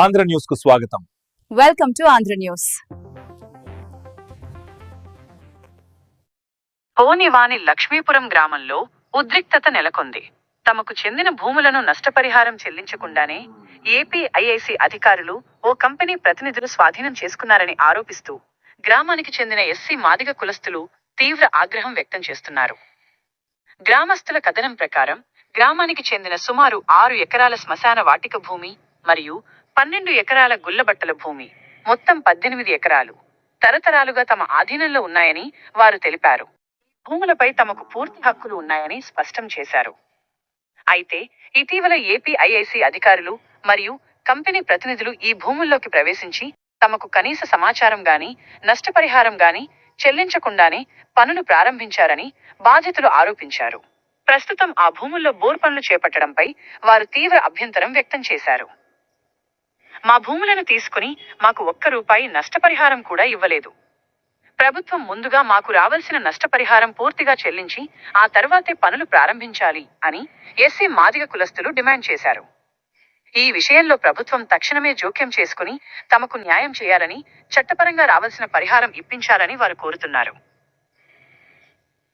ఆంధ్ర న్యూస్కు స్వాగతం. Welcome to Andhra news. Ponivani Lakshmipuram గ్రామంలో ఉద్రిక్తత నెలకొంది. తమకు చెందిన భూములను నష్టపరిహారం చెల్లించకుండానే ఏపీ ఐఐసి అధికారులు ఓ కంపెనీ ప్రతినిధులు స్వాధీనం చేసుకున్నారని ఆరోపిస్తూ గ్రామానికి చెందిన ఎస్సీ మాదిగ కులస్తులు తీవ్ర ఆగ్రహం వ్యక్తం చేస్తున్నారు. గ్రామస్తుల కథనం ప్రకారం గ్రామానికి చెందిన సుమారు ఆరు ఎకరాల శ్మశాన వాటిక భూమి మరియు పన్నెండు ఎకరాల గుల్లబట్టల భూమి మొత్తం పద్దెనిమిది ఎకరాలు తరతరాలుగా తమ ఆధీనంలో ఉన్నాయని వారు తెలిపారు. భూములపై తమకు పూర్తి హక్కులు ఉన్నాయని స్పష్టం చేశారు. అయితే ఇటీవల ఏపీ ఐఐసి అధికారులు మరియు కంపెనీ ప్రతినిధులు ఈ భూముల్లోకి ప్రవేశించి తమకు కనీస సమాచారం గాని నష్టపరిహారం గాని చెల్లించకుండానే పనులు ప్రారంభించారని బాధితులు ఆరోపించారు. ప్రస్తుతం ఆ భూముల్లో బోర్ పనులు చేపట్టడంపై వారు తీవ్ర అభ్యంతరం వ్యక్తం చేశారు. మా భూములను తీసుకుని మాకు ఒక్క రూపాయి నష్టపరిహారం కూడా ఇవ్వలేదు. ప్రభుత్వం ముందుగా మాకు రావాల్సిన నష్టపరిహారం పూర్తిగా చెల్లించి ఆ తర్వాతే పనులు ప్రారంభించాలి అని ఎస్సీ మాదిగ కులస్తులు డిమాండ్ చేశారు. ఈ విషయంలో ప్రభుత్వం తక్షణమే జోక్యం చేసుకుని తమకు న్యాయం చేయాలని చట్టపరంగా రావాల్సిన పరిహారం ఇప్పించాలని వారు కోరుతున్నారు.